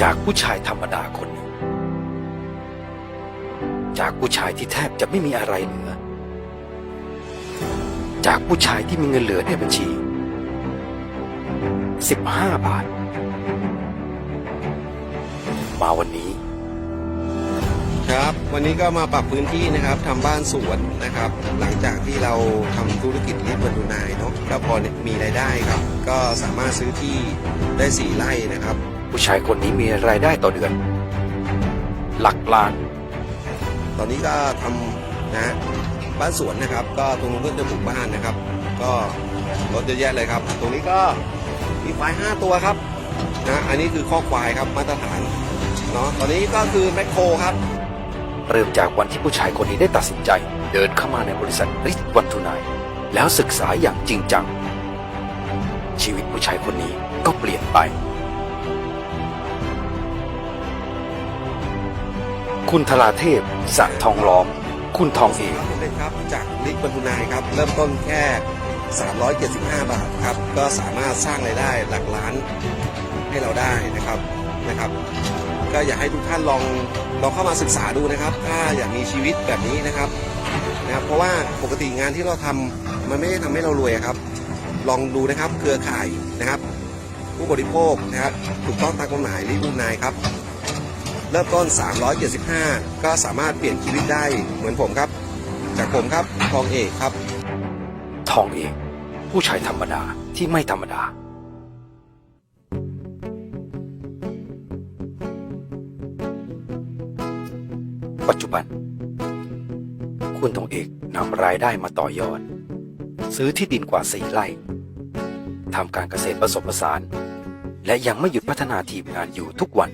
จากผู้ชายธรรมดาคนหนึ่ง จากผู้ชายที่แทบจะไม่มีอะไรเหลือ จากผู้ชายที่มีเงินเหลือในบัญชี 15 บาท มาวันนี้ ครับ วันนี้ก็มาปรับพื้นที่นะครับทำบ้านสวนนะครับ หลังจากที่เราทำธุรกิจเลี้ยงวัวดูนายเนาะก็พอมีรายได้ครับ ก็สามารถซื้อที่ได้สี่ไร่นะครับ ผู้ชายคนนี้มีรายได้ต่อเดือน หลักล้าน ตอนนี้ก็ทำนะบ้านสวนนะครับ ก็ตรงนู้นก็จะปลูกบ้านนะครับ ก็รถเยอะแยะเลยครับ ตรงนี้ก็มีควายห้าตัวครับนะอันนี้คือข้อกควายครับมาตรฐานเนาะตอนนี้ก็คือแมคโครครับ เริ่มจากวันที่ผู้ชายคนนี้ได้ตัดสินใจ เดินเข้ามาในบริษัทริสวันทูนายแล้วศึกษาอย่างจริงจัง ชีวิตผู้ชายคนนี้ก็เปลี่ยนไป คุณธราเทพสะทองล้อม คุณทองเอกเร็จครับจากลิกบรรทุนายครับ เริ่มต้นแค่ 375 บาทครับ ก็สามารถสร้างรายได้หลักล้านให้เราได้นะครับนะครับ ก็อยากให้ทุกท่านลองลองเข้ามาศึกษาดูนะครับ ถ้าอยากมีชีวิตแบบนี้นะครับนะครับ เพราะว่าปกติงานที่เราทำมันไม่ได้ทำให้เรารวยครับ ลองดูนะครับเครือข่ายนะครับ ผู้บริโภคนะครับถูกต้องตามกฎหมายลิกบรรทุนายครับ เริ่มต้น 375 ก็สามารถเปลี่ยนชีวิตได้เหมือนผมครับ จากผมครับทองเอกครับ ทองเอก ผู้ชายธรรมดาที่ไม่ธรรมดาปัจจุบัน คุณทองเอกนำรายได้มาต่อยอด ซื้อที่ดินกว่าสี่ไร่ทำการเกษตรผสมผสาน และยังไม่หยุดพัฒนาทีมงานอยู่ทุกวัน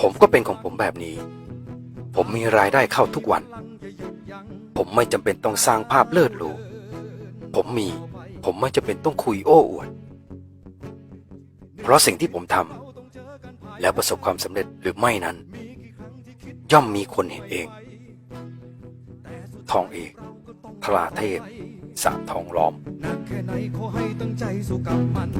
ผมก็เป็นของผมแบบนี้ ผมมีรายได้เข้าทุกวัน ผมไม่จำเป็นต้องสร้างภาพเลิศหรูผมมี ผมไม่จำเป็นต้องคุยโอ้อวด เพราะสิ่งที่ผมทำแล้วประสบความสำเร็จหรือไม่นั้น ย่อมมีคนเห็นเอง ทองเอกทราเทพสะทองล้อมนักแค่ไหนขอให้ตั้งใจสู้กับมัน